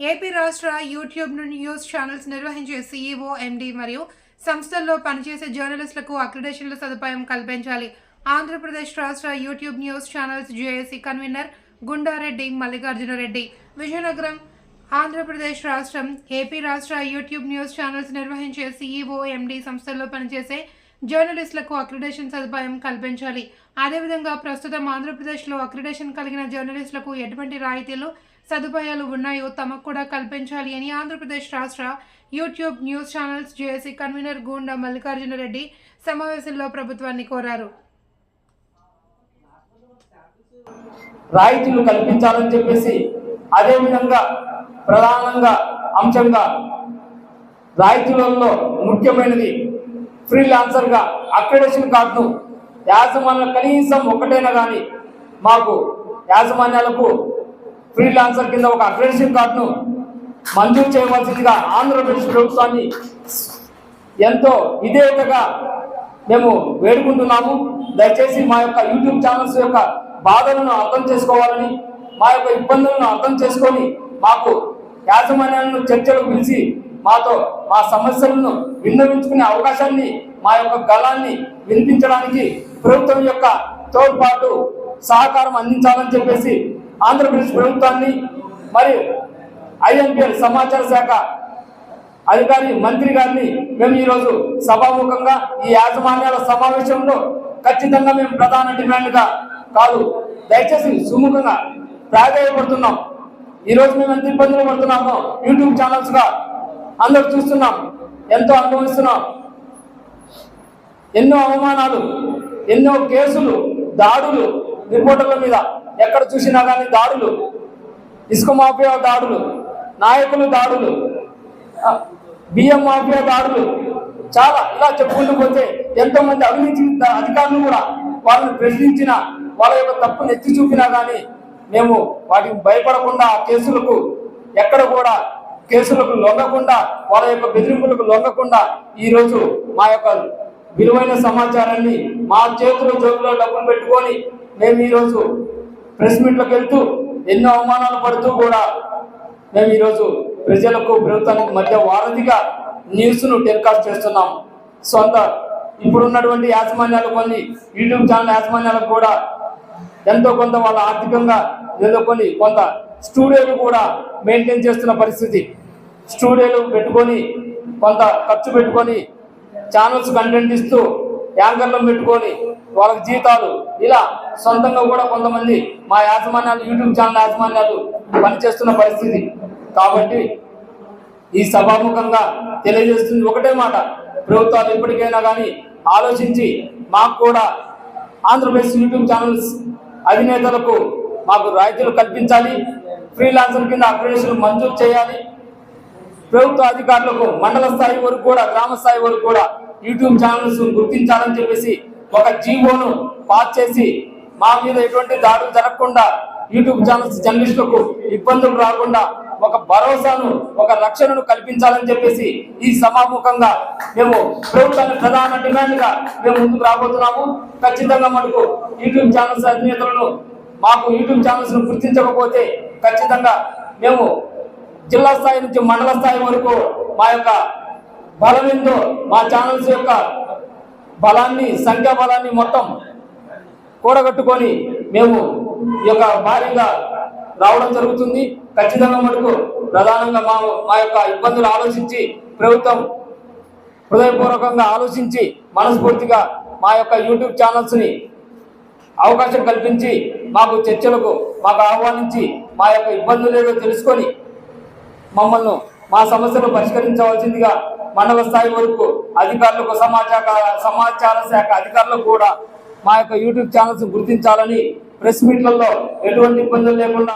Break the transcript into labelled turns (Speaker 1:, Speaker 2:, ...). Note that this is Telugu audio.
Speaker 1: ఏపీ రాష్ట్ర యూట్యూబ్ న్యూస్ ఛానల్స్ నిర్వహించే సీఈఓ ఎండీ మరియు సంస్థల్లో పనిచేసే జర్నలిస్టులకు అక్రిడేషన్ల సదుపాయం కల్పించాలి. ఆంధ్రప్రదేశ్ రాష్ట్ర YouTube news channels JAC convener Gundareddy Mallikarjunareddy. Vizianagaram Andhra Pradesh రాష్ట్రం ఏపీ రాష్ట్ర యూట్యూబ్ న్యూస్ ఛానల్స్ నిర్వహించే సీఈఓ ఎండీ సంస్థల్లో పనిచేసే జర్నలిస్టులకు అక్రిడేషన్ సదుపాయం కల్పించాలి. అదేవిధంగా ప్రస్తుతం ఆంధ్రప్రదేశ్లో అక్రిడేషన్ కలిగిన జర్నలిస్టులకు ఎటువంటి రాయితీలు సదుపాయాలు ఉన్నాయో తమకు కూడా కల్పించాలి అని ఆంధ్రప్రదేశ్ రాష్ట్ర YouTube news channels JAC convener Gunda Mallikarjunareddy సమావేశంలో ప్రభుత్వాన్ని కోరారు.
Speaker 2: రాయితీలు కల్పించాలని చెప్పేసి అదేవిధంగా ప్రధానంగా అంశంగా రాయితీలలో ముఖ్యమైనది ఫ్రీలాన్సర్గా అక్రెడేషన్ కార్డును యాజమాన్యం కనీసం ఒకటైనా కానీ మాకు యాజమాన్యాలకు ఫ్రీలాన్సర్ కింద ఒక అప్రెంటిషిప్ కార్డును మంజూరు చేయవలసిందిగా ఆంధ్రప్రదేశ్ ప్రభుత్వాన్ని ఎంతో విధేయతగా మేము వేడుకుంటున్నాము. దయచేసి మా యొక్క యూట్యూబ్ ఛానల్స్ యొక్క బాధలను అర్థం చేసుకోవాలని మా యొక్క ఇబ్బందులను అర్థం చేసుకొని మాకు యాజమాన్యాలను చర్చలకు పిలిచి మాతో మా సమస్యలను విన్నవించుకునే అవకాశాన్ని మా యొక్క గళాన్ని వినిపించడానికి ప్రభుత్వం యొక్క తోడ్పాటు సహకారం అందించాలని చెప్పేసి ఆంధ్రప్రదేశ్ ప్రభుత్వాన్ని మరియు ఐఎంపిఎల్ సమాచార శాఖ అధికారి మంత్రి గారిని మేము ఈరోజు సభాముఖంగా ఈ యాజమాన్యాల సమావేశంలో ఖచ్చితంగా మేము ప్రధాన డిమాండ్గా కాదు దయచేసి సుముఖంగా ప్రాధాయపడుతున్నాం. ఈరోజు మేము ఎంత ఇబ్బందులు పడుతున్నామో యూట్యూబ్ ఛానల్స్గా అందరూ చూస్తున్నాం ఎంతో అనుభవిస్తున్నాం. ఎన్నో అవమానాలు ఎన్నో కేసులు దాడులు రిపోర్టర్ల మీద ఎక్కడ చూసినా కానీ దాడులు. ఇసుక మాఫియా దాడులు నాయకులు దాడులు బియ్యం మాఫియా దాడులు. చాలా ఇలా చెప్పుకుంటూ పోతే ఎంతోమంది అవినీతి అధికారులు కూడా వాళ్ళని ప్రశ్నించిన వాళ్ళ యొక్క తప్పును ఎత్తి చూపినా కానీ మేము వాటికి భయపడకుండా ఆ కేసులకు ఎక్కడ కూడా కేసులకు లొంగకుండా వాళ్ళ యొక్క బెదిరింపులకు లొంగకుండా ఈరోజు మా యొక్క విలువైన సమాచారాన్ని మా చేతుల జోబులో డబ్బులు పెట్టుకొని మేము ఈరోజు ప్రెస్ మీట్లకు వెళ్తూ ఎన్నో అవమానాలు పడుతూ కూడా మేము ఈరోజు ప్రజలకు ప్రభుత్వానికి మధ్య వారధిగా న్యూస్ను టెలికాస్ట్ చేస్తున్నాం. సొంత ఇప్పుడున్నటువంటి యాజమాన్యాలు కొన్ని యూట్యూబ్ ఛానల్ యాజమాన్యాలకు కూడా ఎంతో కొంత వాళ్ళ ఆర్థికంగా ఏదో కొన్ని కొంత స్టూడియోలు కూడా మెయింటైన్ చేస్తున్న పరిస్థితి. స్టూడియోలు పెట్టుకొని కొంత ఖర్చు పెట్టుకొని ఛానల్స్ కంటెంట్ ఇస్తూ యాంకర్లను పెట్టుకొని వాళ్ళకి జీతాలు ఇలా సొంతంగా కూడా కొంతమంది మా యాజమాన్యాలు యూట్యూబ్ ఛానల్ యాజమాన్యాలు పనిచేస్తున్న పరిస్థితి. కాబట్టి ఈ సభాముఖంగా తెలియజేస్తుంది ఒకటే మాట. ప్రభుత్వాలు ఎప్పటికైనా కానీ ఆలోచించి మాకు కూడా ఆంధ్రప్రదేశ్ యూట్యూబ్ ఛానల్స్ అధినేతలకు మాకు రాయితీలు కల్పించాలి. ఫ్రీలాన్సర్ కింద అప్లికేషన్ మంజూరు చేయాలి. ప్రభుత్వ అధికారులకు మండల స్థాయి వరకు కూడా గ్రామ స్థాయి వరకు కూడా యూట్యూబ్ ఛానల్స్ గుర్తించాలని చెప్పేసి ఒక జీవోను పాస్ చేసి మా మీద ఎటువంటి దాడులు జరగకుండా యూట్యూబ్ ఛానల్స్ జర్నలిస్టులకు ఇబ్బందులు రాకుండా ఒక భరోసాను ఒక రక్షణను కల్పించాలని చెప్పేసి ఈ సమాముఖంగా మేము ప్రభుత్వాన్ని ప్రధాన డిమాండ్గా మేము ముందుకు రాబోతున్నాము. ఖచ్చితంగా మనకు యూట్యూబ్ ఛానల్స్ అధినేతలను మాకు యూట్యూబ్ ఛానల్స్ను గుర్తించకపోతే ఖచ్చితంగా మేము జిల్లా స్థాయి నుంచి మండల స్థాయి వరకు మా యొక్క బలం మా ఛానల్స్ యొక్క బలాన్ని సంఖ్యా బలాన్ని మొత్తం కూడగట్టుకొని మేము ఈ యొక్క భారీగా రావడం జరుగుతుంది. ఖచ్చితంగా మటుకు ప్రధానంగా మా మా యొక్క ఇబ్బందులు ఆలోచించి ప్రభుత్వం హృదయపూర్వకంగా ఆలోచించి మనస్ఫూర్తిగా మా యొక్క యూట్యూబ్ ఛానల్స్ని అవకాశం కల్పించి మాకు చర్చలకు మాకు ఆహ్వానించి మా యొక్క ఇబ్బందులు ఏదో తెలుసుకొని మమ్మల్ని మా సమస్యలు పరిష్కరించవలసిందిగా మండల స్థాయి వరకు అధికారులకు సమాచార సమాచార శాఖ అధికారులకు కూడా మా యొక్క యూట్యూబ్ ఛానల్స్ గుర్తించాలని ప్రెస్ మీట్లలో ఎటువంటి ఇబ్బందులు లేకుండా